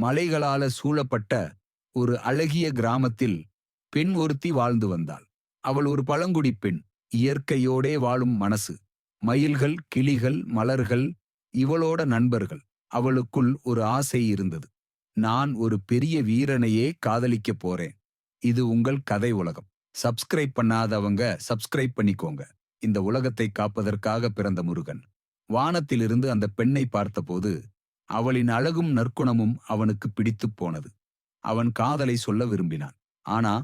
மலைகளால சூழப்பட்ட ஒரு அழகிய கிராமத்தில் பெண் ஒருத்தி வாழ்ந்து வந்தாள். அவள் ஒரு பழங்குடி பெண் இயற்கையோடே வாழும் மனசு. மயில்கள் கிளிகள் மலர்கள் இவளோட நண்பர்கள். அவளுக்குள் ஒரு ஆசை இருந்தது. நான் ஒரு பெரிய வீரனையே காதலிக்கப் போறேன். இது உங்கள் கதை உலகம். சப்ஸ்கிரைப் பண்ணாதவங்க சப்ஸ்கிரைப் பண்ணிக்கோங்க. இந்த உலகத்தை காப்பதற்காக பிறந்த முருகன். வானத்திலிருந்து அந்த பெண்ணை பார்த்தபோது அவளின் அழகும் நற்குணமும் அவனுக்கு பிடித்துப் போனது. அவன் காதலை சொல்ல விரும்பினான். ஆனா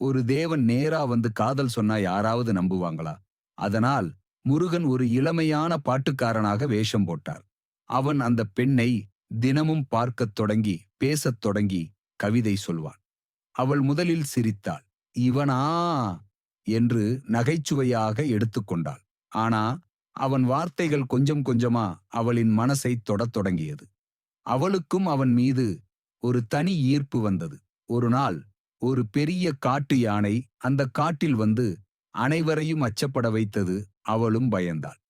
ஒரு தேவன் நேரா வந்து காதல் சொன்னா யாராவது நம்புவாங்களா? அதனால் முருகன் ஒரு இளமையான பாட்டுக்காரனாக வேஷம் போட்டார். அவன் அந்த பெண்ணை தினமும் பார்க்கத் தொடங்கி பேசத் தொடங்கி கவிதை சொல்வான். அவள் முதலில் சிரித்தாள். இவனா? என்று நகைச்சுவையாக எடுத்துக்கொண்டாள் ஆனா அவன் வார்த்தைகள் கொஞ்சம் கொஞ்சமா அவளின் மனசை தொடத் தொடங்கியது. அவளுக்கும் அவன் மீது ஒரு தனி ஈர்ப்பு வந்தது. ஒரு நாள் ஒரு பெரிய காட்டு யானை அந்த காட்டில் வந்து அனைவரையும் அச்சப்பட வைத்தது அவளும் பயந்தாள்.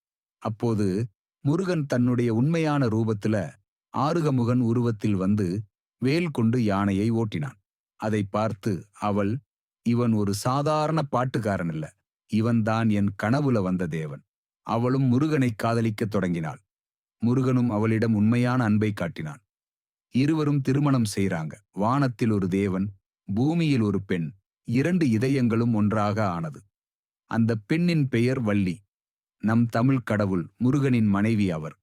அப்போது முருகன் தன்னுடைய உண்மையான ரூபத்துல ஆறுகமுகன் உருவத்தில் வந்து வேல் கொண்டு யானையை ஓட்டினான். அதை பார்த்து அவள் இவன் ஒரு சாதாரண பாட்டுக்காரன் இல்ல. இவன்தான் என் கனவுல வந்த தேவன். அவளும் முருகனை காதலிக்கத் தொடங்கினாள். முருகனும் அவளிடம் உண்மையான அன்பை காட்டினான். இருவரும் திருமணம் செய்றாங்க. வானத்தில் ஒரு தேவன் பூமியில் ஒரு பெண் இரண்டு இதயங்களும் ஒன்றாக ஆனது. அந்த பெண்ணின் பெயர் வள்ளி. நம் தமிழ் கடவுள் முருகனின் மனைவி அவர்.